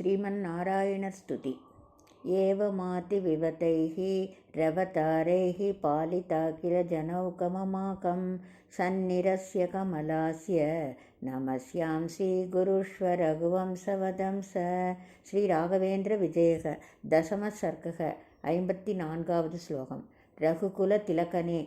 श्रीमन्नारायणस्तुति एवमातिविवतैः रवतारैः पालिता किल जनौकममाकं सन्निरस्य कमलास्य नमस्यांसि गुरुष्व रघुवंशवदंस ஸ்ரீராகவேந்திரவிஜயக தசமசர்க்கக ஐம்பத்தி நான்காவது ஸ்லோகம் ரகுகுல திலகனே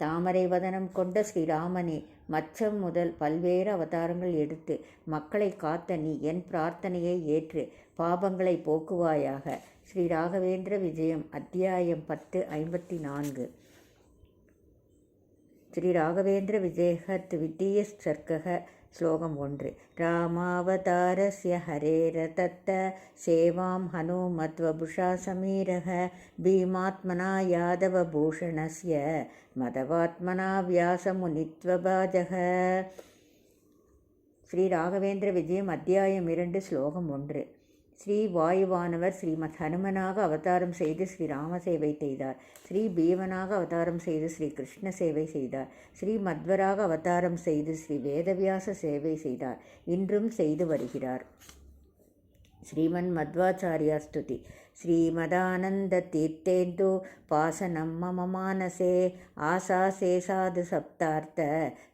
தாமரை வதனம் கொண்ட ஸ்ரீராமனே மச்சம் முதல் பல்வேறு அவதாரங்கள் எடுத்து மக்களை காத்த நீ என் பிரார்த்தனையை ஏற்று பாபங்களை போக்குவாயாக. ஸ்ரீ ராகவேந்திர விஜயம் அத்தியாயம் பத்து ஐம்பத்தி நான்கு ஸ்ரீ ராகவேந்திர விஜயத் வித்தீய சர்க்கக ஸ்லோகம் ஒன்று. ராமாவதாரஸ்ய ஹரேரதத்த சேவாம் ஹனுமத்வபுஷா சமீரக பீமாத்மனா யாதவபூஷணஸ்ய மதவாத்மனா வியாசமுனித்வபாஜக. ஸ்ரீ ராகவேந்திர விஜயம் அத்தியாயம் இரண்டு ஸ்லோகம் ஒன்று. ஸ்ரீ வாயுவானவர் ஸ்ரீமத் ஹனுமனாக அவதாரம் செய்து ஸ்ரீ ராம சேவை செய்தார். ஸ்ரீ பீமனாக அவதாரம் செய்து ஸ்ரீ கிருஷ்ண சேவை செய்தார். ஸ்ரீ மத்வராக அவதாரம் செய்து ஸ்ரீ வேதவியாச சேவை செய்தார். இன்றும் செய்து வருகிறார். ஸ்ரீமன் மத்வாச்சாரியா ஸ்துதி श्रीमदानन्दतीर्थेन्दु पासनं मम मानसे आशासे साधु सप्तार्थ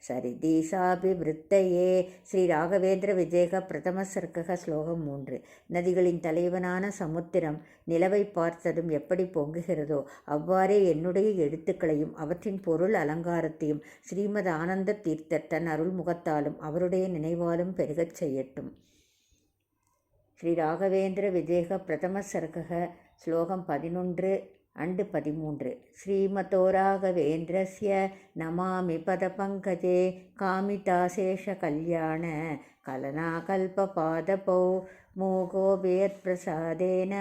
சரிதீசாபிவிருத்தையே ஸ்ரீ ராகவேந்திர விஜயக பிரதம சர்க்கக ஸ்லோகம் மூன்று நதிகளின் தலைவனான சமுத்திரம் நிலவை பார்த்ததும் எப்படி பொங்குகிறதோ அவ்வாறே என்னுடைய எழுத்துக்களையும் அவற்றின் பொருள் அலங்காரத்தையும் ஸ்ரீமத் ஆனந்த தீர்த்தர் தன் அருள்முகத்தாலும் அவருடைய நினைவாலும் பெருகச் செய்யட்டும் ஸ்ரீ ராகவேந்திர விஜேக பிரதம சர்க்கக ஸ்லோகம் பதினொன்று அண்டு பதிமூன்று. ஸ்ரீமதோ ராகவேந்திரஸ்ய நமாமி பதபங்கஜே காமிதாசேஷ கல்யாண கலனாகல்பபாதபௌ மூகோபேயத்பிரசாதேன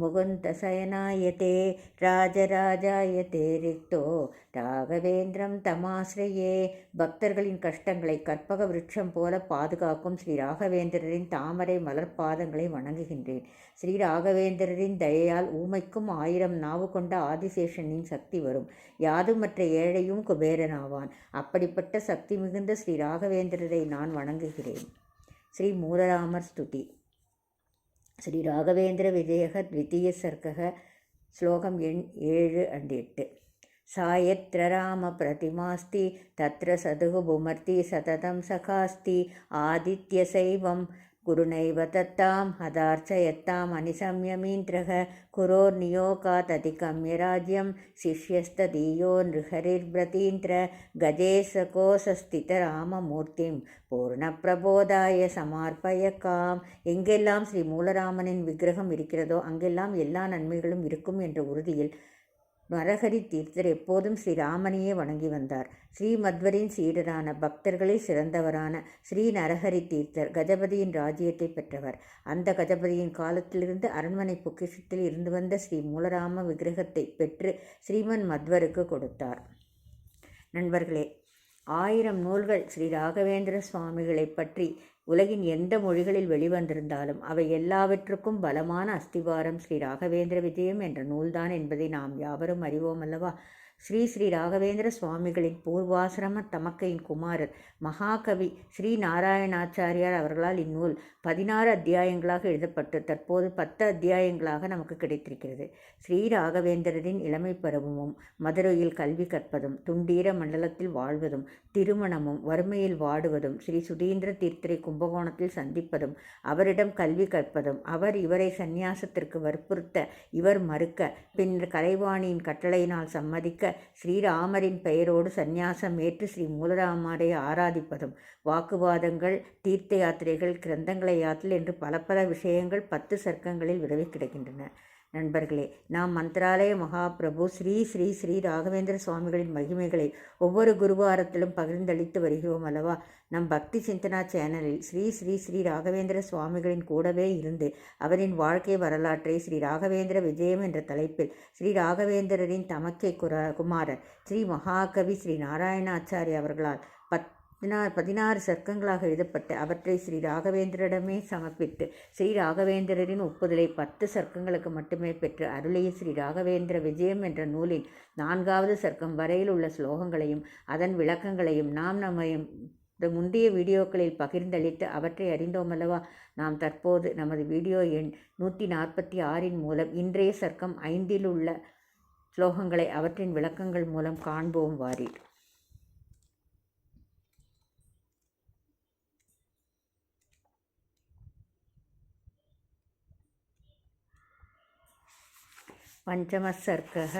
முகுந்தசயனாயதே ராஜராஜாயதே ரிக்தோ ராகவேந்திரம் தமாசிரையே பக்தர்களின் கஷ்டங்களை கற்பக விருட்சம் போல பாதுகாக்கும் ஸ்ரீ ராகவேந்திரரின் தாமரை மலர் பாதங்களை வணங்குகின்றேன். ஸ்ரீ ராகவேந்திரரின் தயையால் ஊமைக்கும் ஆயிரம் நாவு கொண்ட ஆதிசேஷனின் சக்தி வரும். யாதுமற்ற ஏழையும் குபேரனாவான். அப்படிப்பட்ட சக்தி மிகுந்த ஸ்ரீ ராகவேந்திரரை நான் வணங்குகிறேன். ஸ்ரீ மூலராமர் ஸ்துதி. ஸ்ரீ ராகவேந்திர விஜயக த்விதீய சர்க்கக ஸ்லோகம் எண் ஏழு அண்ட் எட்டு சாயத்ர ராம பிரதிமாஸ்தி தத்ர சதுகு புமர்த்தி சததம் சகாஸ்தி ஆதித்ய சைவம் குருணைவ தத்தாம் ஹதார்ச்சயத்தாம் அனிசம்யமீந்திரக குரோர்நியோகாததிகம்ய ராஜ்யம் சிஷ்யஸ்ததீயோ நிருஹரிர்பிரதீந்திர கஜேசகோசஸ்தித ராமமூர்த்திம் பூர்ணப்பிரபோதாய சமார்ப்பய காம் எங்கெல்லாம் ஸ்ரீ மூலராமனின் விக்கிரகம் இருக்கிறதோ அங்கெல்லாம் எல்லா நன்மைகளும் இருக்கும் என்ற உறுதியில் நரஹரி தீர்த்தர் எப்போதும் ஸ்ரீராமனையே வணங்கி வந்தார். ஸ்ரீமத்வரின் சீடரான பக்தர்களில் சிறந்தவரான ஸ்ரீ நரஹரி தீர்த்தர் கஜபதியின் ராஜ்யத்தை பெற்றவர். அந்த கஜபதியின் காலத்திலிருந்து அரண்மனை பொக்கிஷத்தில் இருந்து வந்த ஸ்ரீ மூலராம விக்கிரகத்தை பெற்று ஸ்ரீமன் மத்வருக்கு கொடுத்தார். நண்பர்களே ஆயிரம் நூல்கள் ஸ்ரீ ராகவேந்திர சுவாமிகளை பற்றி உலகின் எந்த மொழிகளில் வெளிவந்திருந்தாலும் அவை எல்லாவற்றுக்கும் பலமான அஸ்திவாரம் ஸ்ரீ ராகவேந்திர விஜயம் என்ற நூல்தான் என்பதை நாம் யாவரும் அறிவோம் அல்லவா ஸ்ரீ ஸ்ரீ ராகவேந்திர சுவாமிகளின் பூர்வாசிரம தமக்கையின் குமாரர் மகாகவி ஸ்ரீ நாராயணாச்சாரியார் அவர்களால் இந்நூல் பதினாறு அத்தியாயங்களாக எழுதப்பட்டு தற்போது பத்து அத்தியாயங்களாக நமக்கு கிடைத்திருக்கிறது. ஸ்ரீ ராகவேந்திரரின் இளமை பருவமும் மதுரையில் கல்வி கற்பதும் துண்டீர மண்டலத்தில் வாழ்வதும் திருமணமும் வறுமையில் வாடுவதும் ஸ்ரீ சுதீந்திர தீர்த்தரை கும்பகோணத்தில் சந்திப்பதும் அவரிடம் கல்வி கற்பதும் அவர் இவரை சந்நியாசத்திற்கு வற்புறுத்த இவர் மறுக்க பின்னர் கலைவாணியின் கட்டளையினால் சம்மதிக்க ஸ்ரீராமரின் பெயரோடு சந்நியாசம் ஏற்று ஸ்ரீ மூலராமரை ஆராதிப்பதும் வாக்குவாதங்கள் தீர்த்த யாத்திரைகள் கிரந்தங்களை யாத்தல் என்று பல பல விஷயங்கள் பத்து சர்க்கங்களில் விரவி கிடக்கின்றன. நண்பர்களே நாம் மந்திராலய மகாபிரபு ஸ்ரீ ஸ்ரீ ஸ்ரீ ராகவேந்திர சுவாமிகளின் மகிமைகளை ஒவ்வொரு குருவாரத்திலும் பகிர்ந்தளித்து வருகிறோம் அல்லவா? நம் பக்தி சிந்தனா சேனலில் ஸ்ரீ ஸ்ரீ ஸ்ரீ ராகவேந்திர சுவாமிகளின் கூடவே இருந்து அவரின் வாழ்க்கை வரலாற்றை ஸ்ரீ ராகவேந்திர விஜயம் என்ற தலைப்பில் ஸ்ரீ ராகவேந்திரரின் தமக்கை குர குமாரர் ஸ்ரீ மகாகவி ஸ்ரீ நாராயணாச்சாரி அவர்களால் பத் பதினாறு பதினாறு சர்க்கங்களாக எழுதப்பட்டு அவற்றை ஸ்ரீ ராகவேந்திரிடமே சமர்ப்பித்து ஸ்ரீ ராகவேந்திரரின் ஒப்புதலை பத்து சர்க்கங்களுக்கு மட்டுமே பெற்று அருளிய ஸ்ரீ ராகவேந்திர விஜயம் என்ற நூலின் நான்காவது சர்க்கம் வரையில் உள்ள ஸ்லோகங்களையும் அதன் விளக்கங்களையும் நாம் நம்மையும் இந்த முந்தைய வீடியோக்களில் பகிர்ந்தளித்து அவற்றை அறிந்தோமல்லவா? நாம் தற்போது நமது வீடியோ எண் நூற்றி நாற்பத்தி ஆறின் மூலம் இன்றைய சர்க்கம் ஐந்தில் உள்ள ஸ்லோகங்களை அவற்றின் விளக்கங்கள் மூலம் காண்போம் வாரீர். पञ्चमः सर्गः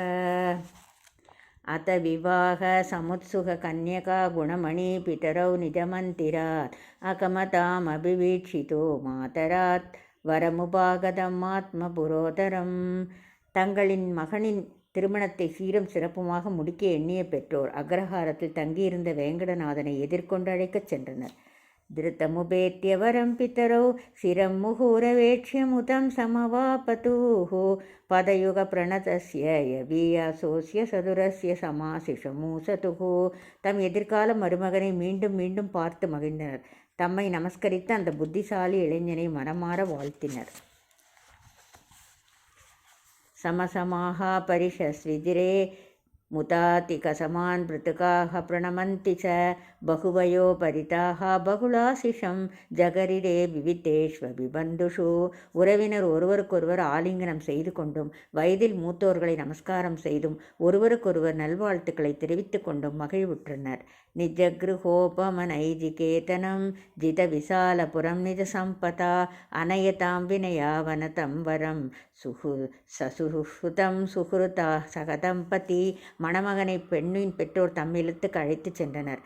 अथ विवाहसमुत्सुककन्यका गुणमणि पितरौ निजमन्दिरात् अकमतामभिवीक्षितो मातरात् வரமுபாகதம் ஆத்மபுரோதரம் தங்களின் மகனின் திருமணத்தை சீரும் சிறப்புமாக முடிக்க எண்ணிய பெற்றோர் அக்ரஹாரத்தில் தங்கியிருந்த வேங்கடநாதனை எதிர்கொண்டு அழைக்கச் சென்றனர் धृतमुपेत्य वरं पितरौ शिरं मुहुरवेक्ष्यमुतं समवापतुः பதயுகப்பிரணதஸ்ய யவீயாசோசிய சதுரஸ்ய சமாசிஷமூசதுகு தம் எதிர்கால மருமகனை மீண்டும் மீண்டும் பார்த்து மகிழ்ந்தனர் தம்மை நமஸ்கரித்து அந்த புத்திசாலி இளைஞனை மனமாற வாழ்த்தினர் சமசமாக பரிஷஸ்விதிரே முதாதிகசமான் பிருத்துகாக பிரணமந்தி ச பகுவயோ பரிதாக பகுலாசிஷம் ஜகரிரே விவித்தேஷ்வபிபந்துஷு உறவினர் ஒருவருக்கொருவர் ஆலிங்கனம் செய்து கொண்டும் வயதில் மூத்தோர்களை நமஸ்காரம் செய்தும் ஒருவருக்கொருவர் நல்வாழ்த்துக்களை தெரிவித்து கொண்டும் மகிழ்வுற்றனர் निजगृहोपमनैजिकेतनं जितविशालपुरं निजसम्पदा अनयतां विनयावनतं वरं சுகு சசுஹுதம் சுகுருதா சகதம்பதி மணமகனை பெண்ணின் பெற்றோர் தம்மிழுத்துக்கு அழைத்துச் சென்றனர்.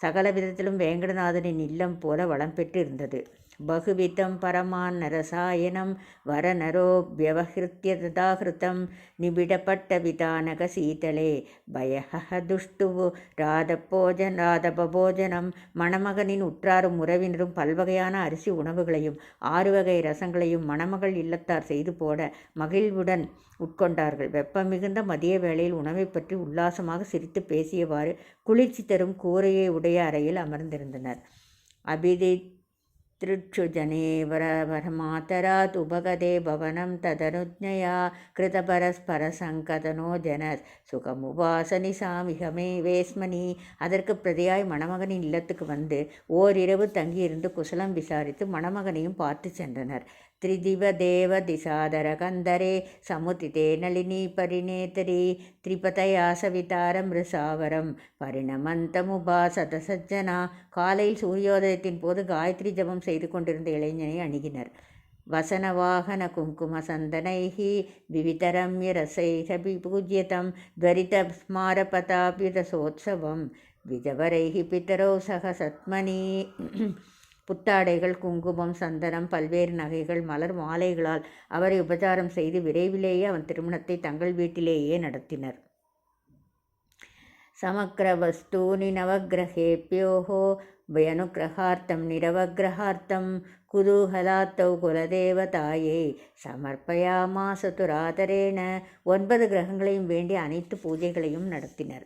சகல விதத்திலும் வேங்கடநாதனின் இல்லம் போல வளம் பெற்று இருந்தது बहुविधं परमान्नरसायनं वरनरोऽभ्यवहृत्य तदाहृतं निबिडपट्टवितानकशीतले भयः துஷ்டுவு ராதபோஜன் ராதபோஜனம் மணமகனின் உற்றாரும் உறவினரும் பல்வகையான அரிசி உணவுகளையும் ஆறு வகை ரசங்களையும் மணமகள் இல்லத்தார் செய்து போட மகிழ்வுடன் உட்கொண்டார்கள் வெப்பம் மிகுந்த மதிய வேளையில் உணவை பற்றி உல்லாசமாக சிரித்து பேசியவாறு குளிர்ச்சி தரும் கூரையை உடைய அறையில் அமர்ந்திருந்தனர் அபிதி तृक्षुजनेवरमातरात् उपगते भवनं तदनुज्ञया கிருதபரஸ்பரசங்கதனோ ஜனஸ் சுகமுபாசனிசாமிகமே வேஸ்மணி அதற்கு பிரதியாய் மணமகனின் இல்லத்துக்கு வந்து ஓரிரவு தங்கியிருந்து குசலம் விசாரித்து மணமகனையும் பார்த்து சென்றனர் त्रिदिवदेवदिशादरकन्दरे समुदिते नलिनी परिणेतरी त्रिपतया सवितारं ரிசாவரம் பரிணமந்தமுபாசத சஜ்ஜனா காலையில் சூரியோதயத்தின் போது காயத்ரி ஜபம் செய்து கொண்டிருந்த இளைஞனை அணுகினர் वसनवाहन कुङ्कुमसन्दनैः विवितरम्यरसैः विपूज्यतं त्वरितस्मारपताप्युरसोत्सवं द्विजवरैः पितरौ सह सत्मनि புத்தாடைகள் குங்குமம் சந்தனம் பல்வேறு நகைகள் மலர் மாலைகளால் அவரை உபச்சாரம் செய்து விரைவிலேயே அவன் திருமணத்தை தங்கள் வீட்டிலேயே நடத்தினர் समग्रवस्तूनि नवग्रहेभ्योः व्यनुग्रहार्थं निरवग्रहार्थं குதூகலாத்தௌ குலதேவதாயை சமர்ப்பயாமாசதுராதரேன ஒன்பது கிரகங்களையும் வேண்டி அனைத்து பூஜைகளையும் நடத்தினர்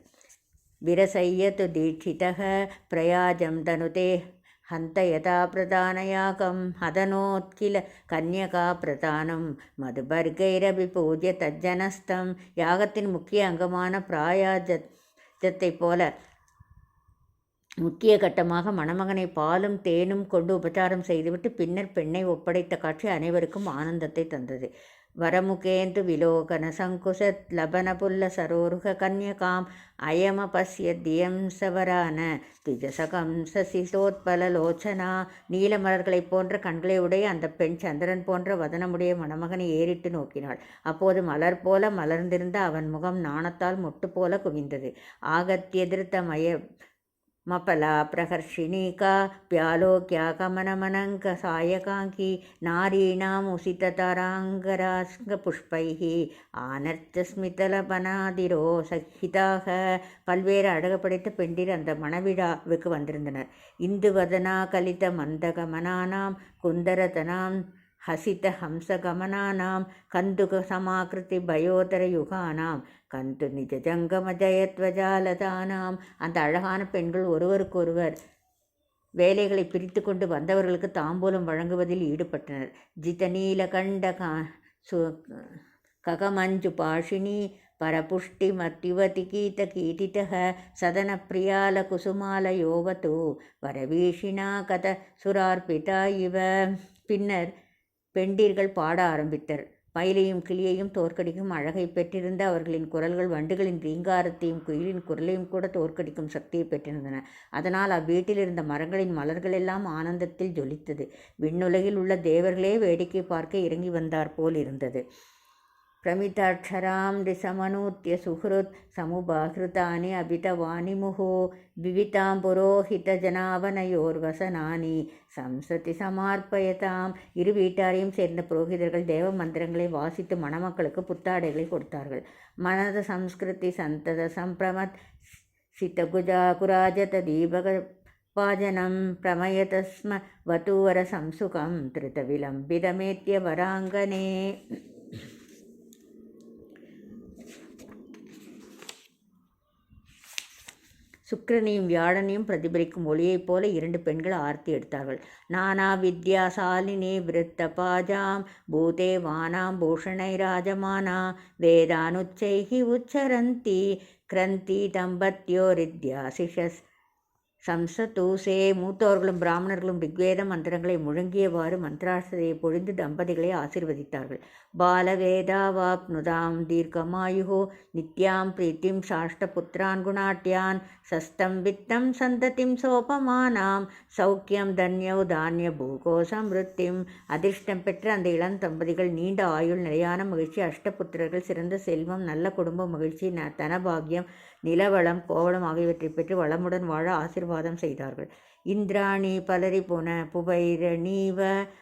விரசையத்து தீட்சிதக பிரயாஜம் தனுதே हन्त यथा प्रधानयाकं हदनोत्किल கன்யகா பிரதானம் மதுபர்கைரபி பூஜ்ய தஜ்ஜனஸ்தம் யாகத்தின் முக்கிய அங்கமான பிராயாஜத்தை போல முக்கிய கட்டமாக மணமகனை பாலும் தேனும் கொண்டு உபச்சாரம் செய்துவிட்டு பின்னர் பெண்ணை ஒப்படைத்த காட்சி அனைவருக்கும் ஆனந்தத்தை தந்தது वरमुखेन्तु विलोकनसङ्कुशत्लबनपुल्लसरोरुहकन्यकाम् அயமபஸ்யத்தியம் சவரான திஜசகம் சசிசோத்பலலோச்சனா நீலமலர்களைப் போன்ற கண்களை உடைய அந்த பெண் சந்திரன் போன்ற வதனமுடைய மணமகனை ஏறிட்டு நோக்கினாள் அப்போது மலர் போல மலர்ந்திருந்த அவன் முகம் நாணத்தால் முட்டு போல குவிந்தது ஆகத்தியதிர்த்த மய மபலா பிரகர்ஷிணிகா பியாலோக்யா கமனமனங்க சாயகாங்கி நாரீணாம் ప్యాలోక్యాకమనమనంక సాయకాంకి నారీణాముసితరాంగరాంగపుష్పై ஆனர்த்தஸ்மிதலபனாதிரோ சகிதாக பல்வேறு அழகுபடைத்த பெண்டில் அந்த மணவிழாவுக்கு வந்திருந்தனர் இந்துவதனா கலித மந்தகமனானாம் குந்தரதனாம் ஹசித ஹம்சகமனானாம் கந்துக சமாகிருதி பயோதர யுகானாம் கந்து நிஜ ஜங்கம ஜயத்வஜாலதானாம். அந்த அழகான பெண்கள் ஒருவருக்கொருவர் வேலைகளை பிரித்து கொண்டு வந்தவர்களுக்கு தாம்பூலம் வழங்குவதில் ஈடுபட்டனர். ஜிதநீல கண்ட சு ககமஞ்சு பாஷினி பரபுஷ்டி மத்யுவதி கீத கீதிதக சதனப்பிரியால குசுமால யோவத்து வரவீஷினா கத சுரார்பிதா இவ. பின்னர் பெண்டீர்கள் பாட ஆரம்பித்தர். மயிலையும் கிளியையும் தோற்கடிக்கும் அழகை பெற்றிருந்த அவர்களின் குரல்கள் வண்டுகளின் ரீங்காரத்தையும் குயிலின் குரலையும் கூட தோற்கடிக்கும் சக்தியை பெற்றிருந்தன. அதனால் அவ்வீட்டில் இருந்த மரங்களின் மலர்கள் எல்லாம் ஆனந்தத்தில் ஜொலித்தது. விண்ணுலகில் உள்ள தேவர்களே வேடிக்கை பார்க்க இறங்கி வந்தார் போல் இருந்தது. प्रमिताक्षरां दिशमनूत्य सुहृत् समुपाहृतानि अभितवानि मुहो विवितां புரோஹிதஜனாவனையோர்வசனானி சம்சதி சமார்ப்பயதாம் இரு வீட்டாரையும் சேர்ந்த புரோகிதர்கள் தேவ மந்திரங்களை வாசித்து மணமக்களுக்கு புத்தாடைகளை கொடுத்தார்கள் மனத சம்ஸ்கிருதி சந்தத சம்பிரமத் சித்தகுஜா குராஜத தீபக பாஜனம் பிரமயத ஸ்ம வதூவர சம்சுகம் திருத்தவிலம்பிதமேத்திய வராங்கனே சுக்கிரனையும் வியாழனையும் பிரதிபலிக்கும் ஒளியைப் போல இரண்டு பெண்கள் ஆர்த்தி எடுத்தார்கள். நானா வித்யாசாலினே விருத்த பாஜாம் பூதே வானாம் பூஷணை ராஜமானா வேதானுச்சைகி உச்சரந்தி கிரந்தி தம்பத்யோரித்யாசிஷஸ் சம்சதூசே மூத்தோர்களும் பிராமணர்களும் ரிக்வேத மந்திரங்களை முழங்கியவாறு மந்திராசதையை பொழிந்து தம்பதிகளை ஆசிர்வதித்தார்கள். பாலவேதாவாப்னுதாம் தீர்க்கமாயு நித்யாம் பிரீத்திம் சாஷ்டபுத்திரான் குணாட்யான் சஸ்தம் வித்தம் சந்ததிம் சோபமானாம் சௌக்கியம் தன்யௌ தானிய பூகோ சம்ருத்திம். அதிர்ஷ்டம் பெற்ற அந்த இளம் தம்பதிகள் நீண்ட ஆயுள் நிலையான மகிழ்ச்சி அஷ்டபுத்திரர்கள் சிறந்த செல்வம் நல்ல குடும்ப மகிழ்ச்சி தனபாகியம் நிலவளம் கோவளம் ஆகியவற்றை பெற்று வளமுடன் வாழ ஆசிர்வாதம் செய்தார்கள். இந்திராணி பலரி புன புபைரணீவ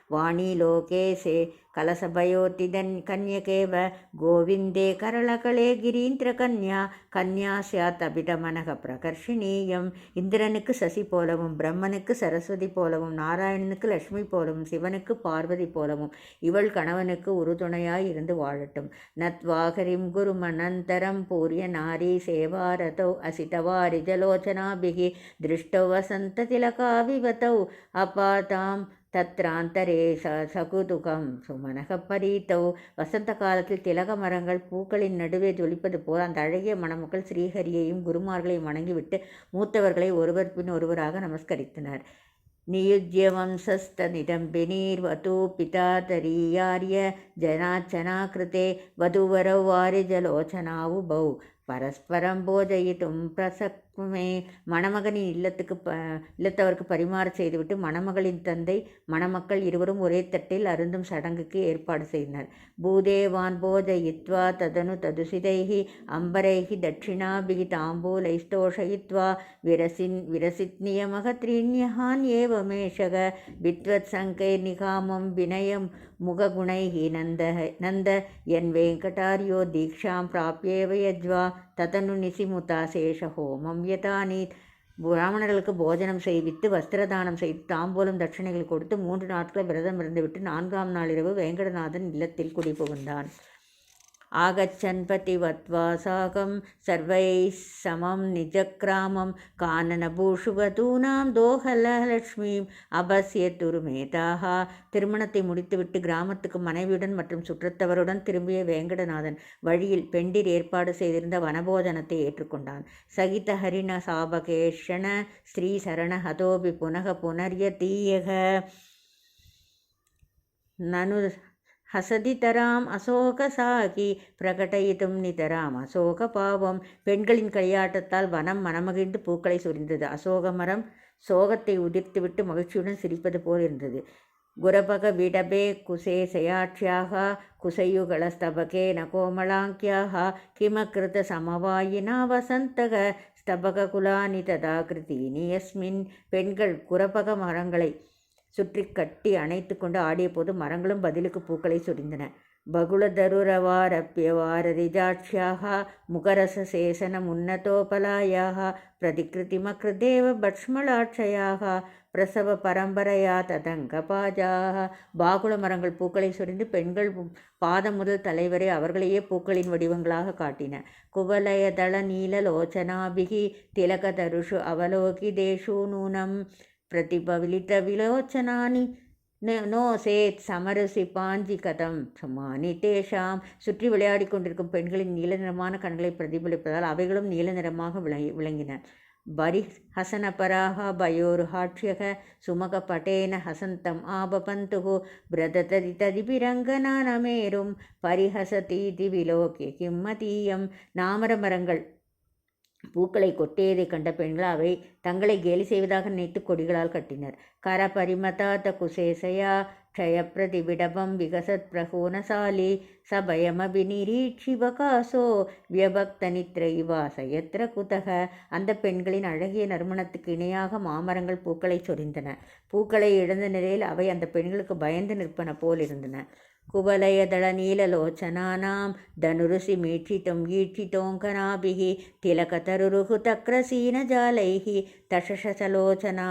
வாணி லோகேசே கலசபயோத்திதன் கன்யகேவ கோவிந்தே கரளகளே கிரீந்திர கன்யா கன்யா சியாத் அபிடமனக பிரகர்ஷினீயம். இந்திரனுக்கு சசி போலவும் பிரம்மனுக்கு சரஸ்வதி போலவும் நாராயணனுக்கு லட்சுமி போலவும் சிவனுக்கு பார்வதி போலவும் இவள் கணவனுக்கு உறுதுணையாய் இருந்து வாழட்டும். நத்வாகரிம் குருமனந்தரம் பூரிய நாரி சேவாரதோ அசிதவாரிஜலோச்சனாபிகி திருஷ்டோ வசந்ததில திலகாவிவதௌ அபாதாம் தத்ராந்தரே ச சகுதுகம் சுமனக பரீத்தவ் வசந்த காலத்தில் திலக மரங்கள் பூக்களின் நடுவே ஜொலிப்பது போல் அந்த அழகிய மணமக்கள் ஸ்ரீஹரியையும் குருமார்களையும் வணங்கிவிட்டு மூத்தவர்களை ஒருவர் பின் ஒருவராக நமஸ்கரித்தனர் नियुज्य वंशस्तनिदम्बिनीर्वतु पिता तरीयार्य जनार्चना कृते वधूवरौ वारिजलोचनावुभौ பரஸ்பரம் போஜயித்தும் மே மணமகனின் இல்லத்துக்கு ப இல்லத்தவருக்கு பரிமாற செய்துவிட்டு மணமகளின் தந்தை மணமக்கள் இருவரும் ஒரே தட்டில் அருந்தும் சடங்குக்கு ஏற்பாடு செய்தனர். பூதேவான் போஜயித்வா ததனு ததுசிதைஹி அம்பரைஹி தட்சிணாபிகி தாம்பூலைஸ்தோஷயித்வா விரசின் விரசித் நியமக த்ரீண்யஹான் ஏவமேஷக வித்வத் சங்கை நிகாமம் வினயம் முககுணைः நந்த நந்த என் வெங்கடாரியோ தீக்ஷாம் பிராப்பியேவ யஜ்வா ததனு நிசிமுதா சேஷ ஹோமம் நீ பிராமணர்களுக்கு போஜனம் செய்வித்து வஸ்திரதானம் செய்து தாம்பூலம் தட்சிணைகள் கொடுத்து மூன்று நாட்கள் விரதம் இருந்துவிட்டு நான்காம் நாளிரவு வேங்கடநாதன் இல்லத்தில் குடிபுகுந்தான் आगच्छन्पतिवत्वासाकं सर्वैः समं निजक्रामं கானனபூஷுவதூனாம் தோஹலலக்ஷ்மீம் அபஸ்யத்துருமேதாக திருமணத்தை முடித்துவிட்டு கிராமத்துக்கு மனைவியுடன் மற்றும் சுற்றத்தவருடன் திரும்பிய வேங்கடநாதன் வழியில் பெண்டிர் ஏற்பாடு செய்திருந்த வனபோஜனத்தை ஏற்றுக்கொண்டான் சகித ஹரிண சாபகேஷண ஸ்ரீ சரண ஹதோபி புனக புனர்ய தீயக நனு ஹசதி தராம் அசோக சாகி. பிரகடயித்தும் நிதராம் அசோக பாவம். பெண்களின் கையாட்டத்தால் வனம் மனமகிழ்ந்து பூக்களை சொரிந்தது. அசோக மரம் சோகத்தை உதிர்த்துவிட்டு மகிழ்ச்சியுடன் சிரிப்பது போல் இருந்தது. குரபக விடபே குசே சயாட்சியாக. குசையுகளஸ்தபகே நகோமலாங்கியாக. கிமகிருத சமவாயினா வசந்தக. ஸ்தபக குலானி ததா கிருதீனி யஸ்மின் பெண்கள் குரபக மரங்களை சுற்றி கட்டி அணைத்து கொண்டு ஆடிய போது மரங்களும் பதிலுக்கு பூக்களை சொரிந்தன. பகுளதருரவாரப்பியவாரரிஜாட்சியாக முகரசசேசன முன்னதோபலாயாக பிரதிகிருதிமக்ருதேவ பக்ஷ்மலாட்சயாக பிரசவ பரம்பரையா ததங்கபாஜாக பாகுல மரங்கள் பூக்களை சொரிந்து பெண்கள் பாதம் முதல் தலைவரை அவர்களையே பூக்களின் வடிவங்களாக காட்டின. குவலயதள நீலலோச்சனாபிகி திலகதருஷு அவலோகிதேஷு நூனம் प्रतिपविलितविलोचनानि நோ சேத் சமரசி பாஞ்சி கதம் சுமானி தேஷாம் சுற்றி விளையாடி கொண்டிருக்கும் பெண்களின் நீல நிறமான கண்களை பிரதிபலிப்பதால் அவைகளும் நீல நிறமாக விளங்கி விளங்கின बरिहसनपराः भयोर्हाक्ष्यः सुमकपटेन हसन्तम् आबपन्तुः ब्रदतदि तदिपि रङ्गनानमेरुं பரிஹசதீதி விலோக்கிய கிம்மதீயம் நாமர மரங்கள் பூக்களை கொட்டியதை கண்ட பெண்கள் அவை தங்களை கேலி செய்வதாக நினைத்து கொடிகளால் கட்டினர். கர பரிமதாத குசேசையா க்ஷயப்பிரதிபிடபம் விகசத் பிரகோணசாலி சபயமபி நிரீட்சிபகாசோ வியபக்தனித்ரைவாசயத்ர குதக. அந்த பெண்களின் அழகிய நறுமணத்துக்கு இணையாக மாமரங்கள் பூக்களை சொரிந்தன. பூக்களை இழந்த நிலையில் அவை அந்த பெண்களுக்கு பயந்து நிற்பன போல் இருந்தன. कुवलयदळनीललोचनानां धनुरुषि मीक्षितुं ईक्षितोऽङ्कनाभिः तिलकतरुरुः तक्रसीनजालैः तशशलोचना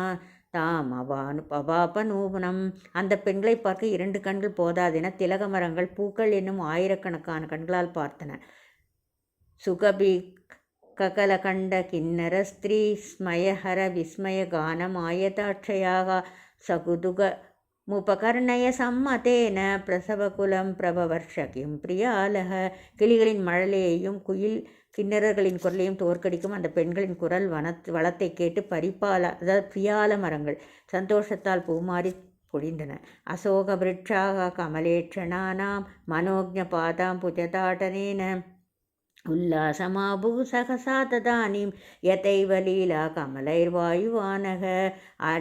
தாம் அவானு அவாபநூபனம் அந்த பெண்களை பார்க்க இரண்டு கண்கள் போதாதென திலக மரங்கள் பூக்கள் என்னும் ஆயிரக்கணக்கான கண்களால் பார்த்தன சுகபி ககலகண்ட கிண்ணர ஸ்திரீ ஸ்மயஹர விஸ்மய கானம் ஆயதாட்சயாக சகுதுக முபகர்ணய சம்மதேன பிரசவகுலம் பிரபவர்ஷகியும் பிரியாலக. கிளிகளின் மழலையையும் குயில் கிண்ணறர்களின் குரலையும் தோற்கடிக்கும் அந்த பெண்களின் குரல் வனத் வளத்தை கேட்டு பரிப்பால அதாவது பிரியால மரங்கள் சந்தோஷத்தால் பூமாறி பொழிந்தன. அசோக விருட்சாக கமலேட்சணானாம் மனோஜ பாதாம் புஜதாடனேன. உல்லாசமாபு சகசா ததானீம் யதைவ லீலா கமலைர்வாயுவானக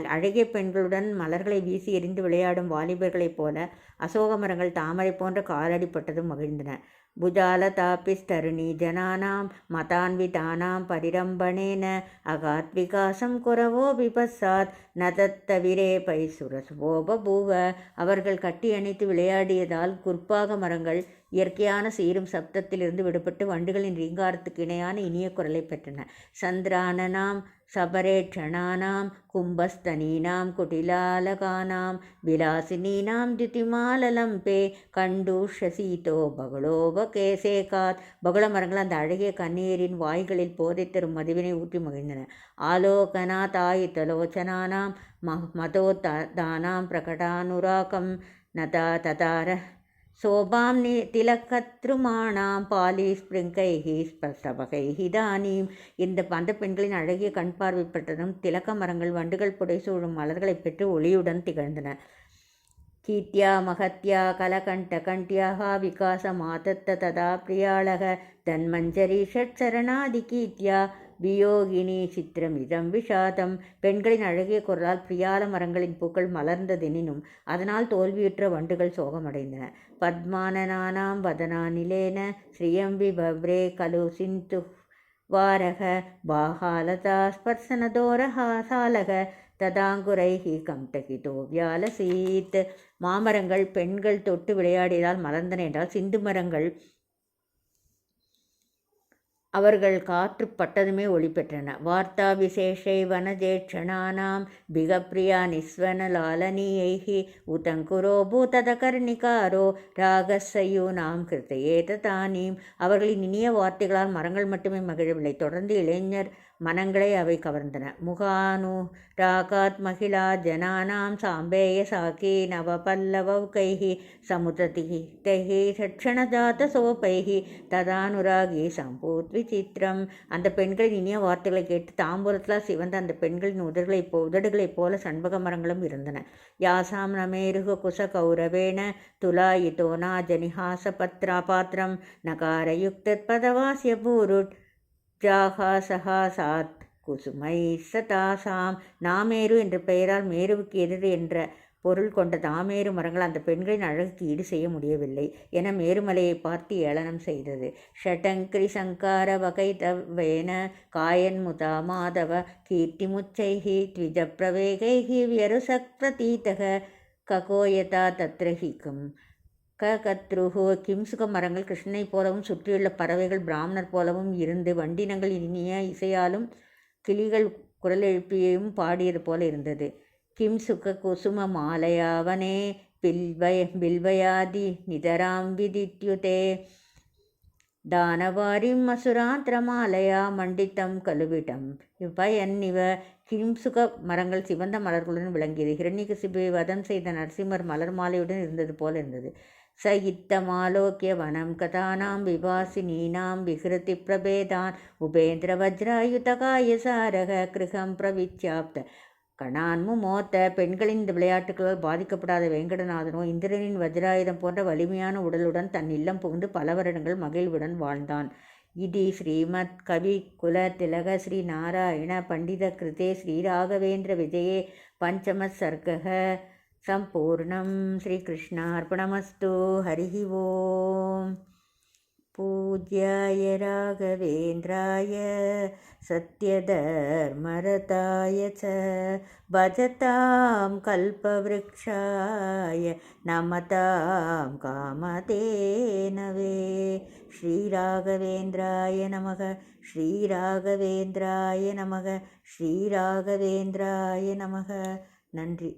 அழகிய பெண்களுடன் மலர்களை வீசி எறிந்து விளையாடும் வாலிபர்களைப் போல அசோக மரங்கள் தாமரை போன்ற காலடிப்பட்டதும் மகிழ்ந்தன भुजालतापिस्तरुणी जनानां मतान्वितानां परिरम्भणेन अगात्विकासं कुरवोऽपि पश्चात् न தத்தவிரேபை சுரசுவோ பபூவ அவர்கள் கட்டி அணைத்து விளையாடியதால் குற்பாக மரங்கள் இயற்கையான சீரும் சப்தத்திலிருந்து விடுபட்டு வண்டுகளின் ரீங்காரத்துக்கு இணையான இனிய குரலை பெற்றன. சந்திரானனாம் சபரேட்சணானாம் கும்பஸ்தனீனாம் குட்டிலாலகானாம் விலாசினீனாம் தியுதிமாலலம்பே கண்டூஷ சீதோ பகலோப கேசேகாத். பகல மரங்கள் அந்த அழகிய கண்ணீரின் வாய்களில் போதை தரும் மதுவினை ஊற்றி மகிழ்ந்தன. ஆலோகனா தாயித்தலோச்சனானாம் ம மதோதானாம் பிரகடானுராகம் நதா ததார शोभां नि திலக்கத்ருமாணாம் பாலி ஸ்பிரிங்கைஹி ஸ்பஷ்டவகைஹி தானீம் இந்த அந்த பெண்களின் அழகிய கண் பார்வைப்பட்டதும் திலக்க மரங்கள் வண்டுகள் புடைசூழும் மலர்களை பெற்று ஒளியுடன் திகழ்ந்தன கீர்த்தியா மகத்யா கலகண்டகண்ட்யாः விகாசமாதத்த ததா பிரியாளக தன்மஞ்சரி ஷட்சரணாதி கீர்த்தியா வியோகினி சித்திரமிதம் விஷாதம் பெண்களின் அழகிய குரலால் பிரியால மரங்களின் பூக்கள் மலர்ந்ததெனினும் அதனால் தோல்வியுற்ற வண்டுகள் சோகமடைந்தன பத்மானனானாம் வதனானிலேன ஸ்ரீயம்பி பவ்ரே கலு சிந்து வாரக பாகாலதா ஸ்பர்சனதோரஹாசாலக ததாங்குரைஹி கம்டகிதோ வியாலசீத் மாமரங்கள் பெண்கள் தொட்டு விளையாடியதால் மலர்ந்தன என்றால் சிந்து மரங்கள் அவர்கள் காற்று பட்டதுமே ஒளி பெற்றன வார்த்தா விசேஷை வனஜேட்சணானாம் பிகப்பிரியா நிஸ்வன லாலனியைஹி உதங்குரோ பூததகர்ணிகாரோ ராகசயூனாம் கிருத்தையேத தானீம் அவர்களின் இனிய வார்த்தைகளால் மரங்கள் மட்டுமே மகிழவில்லை. தொடர்ந்து இளைஞர் மனங்களை அவை கவர்ந்தன. முகானு ராகாத் மகிழா ஜனானாம் சாம்பேய சாக்கி நவபல்லவௌகைः சமுததிகைः ஷட்சணஜாத சோபைः ததானுராகி சம்பூத் விசித்திரம் அந்த பெண்களின் இனிய வார்த்தைகளை கேட்டு தாம்பூலத்தில் சிவந்த அந்த பெண்களின் உதடுகளைப் போ உதடுகளைப் போல சண்பக மரங்களும் இருந்தன. யாசாம் நமேருக குச கௌரவேண துலாயிதோ நாஜனிஹாச பத்ரா பாத்திரம் நகாரயுக்தத் பதவாசிய பூருட் ஜாகாசகாசாத் குசுமை சதாசாம். நாமேரு என்ற பெயரால் மேருவுக்கு எதிர் என்ற பொருள் கொண்ட தாமேரு மரங்கள் அந்த பெண்களின் அழகுக்கு ஈடு செய்ய முடியவில்லை என மேருமலையை பார்த்து ஏளனம் செய்தது. ஷடங்கிரி சங்கார வகை தவேன காயன் முதா மாதவ கீர்த்தி முச்சைஹி த்விஜ பிரவேகைஹி வியருசக் பிரதீதக ககோயதா தத்ரஹிக்கும் க கத்ருஹோ கிம்சுக மரங்கள் கிருஷ்ணனை போலவும் சுற்றியுள்ள பறவைகள் பிராமணர் போலவும் இருந்து வண்டினங்கள் இனிய இசையாலும் கிளிகள் குரல் எழுப்பியும் பாடியது போல இருந்தது. கிம்சுக குசும மாலையாவனே பில்வய பில்வயாதி நிதராம் விதித்யுதே. தானவாரிம் அசுராந்திரமாலயா மண்டித்தம் கழுவிடம். பயன்னிவ கிம்சுக மரங்கள் சிவந்த மலர்களுடன் விளங்கியது. ஹிரண்யகசிபுவை வதம் செய்த நரசிம்மர் மலர் மாலையுடன் இருந்தது போல இருந்தது. ச இத்தமாலோக்கிய வனம் கதானாம் விவாசினீனாம் விகிருதி பிரபேதான் உபேந்திர வஜ்ராயுதகாய சாரக கிருகம் பிரவிச்சாப்த கணான்மு மோத்த பெண்களின் இந்த விளையாட்டுகளால் பாதிக்கப்படாத வேங்கடநாதனோ இந்திரனின் வஜ்ராயுதம் போன்ற வலிமையான உடலுடன் தன் இல்லம் புகுந்து பல வருடங்கள் மகிழ்வுடன் வாழ்ந்தான் इति श्रीमत्कविकुलतिलक श्रीनारायणपण्डितकृते श्रीराघवेन्द्रविजये पञ्चमः सर्गः सम्पूर्णं श्रीकृष्णार्पणमस्तु हरिः ओम् पूज्याय राघवेन्द्राय सत्यधर्मरताय च भजतां कल्पवृक्षाय नमतां कामधेनवे श्रीराघवेन्द्राय नमः श्रीराघवेन्द्राय नमः श्रीराघवेन्द्राय நமக நன்றி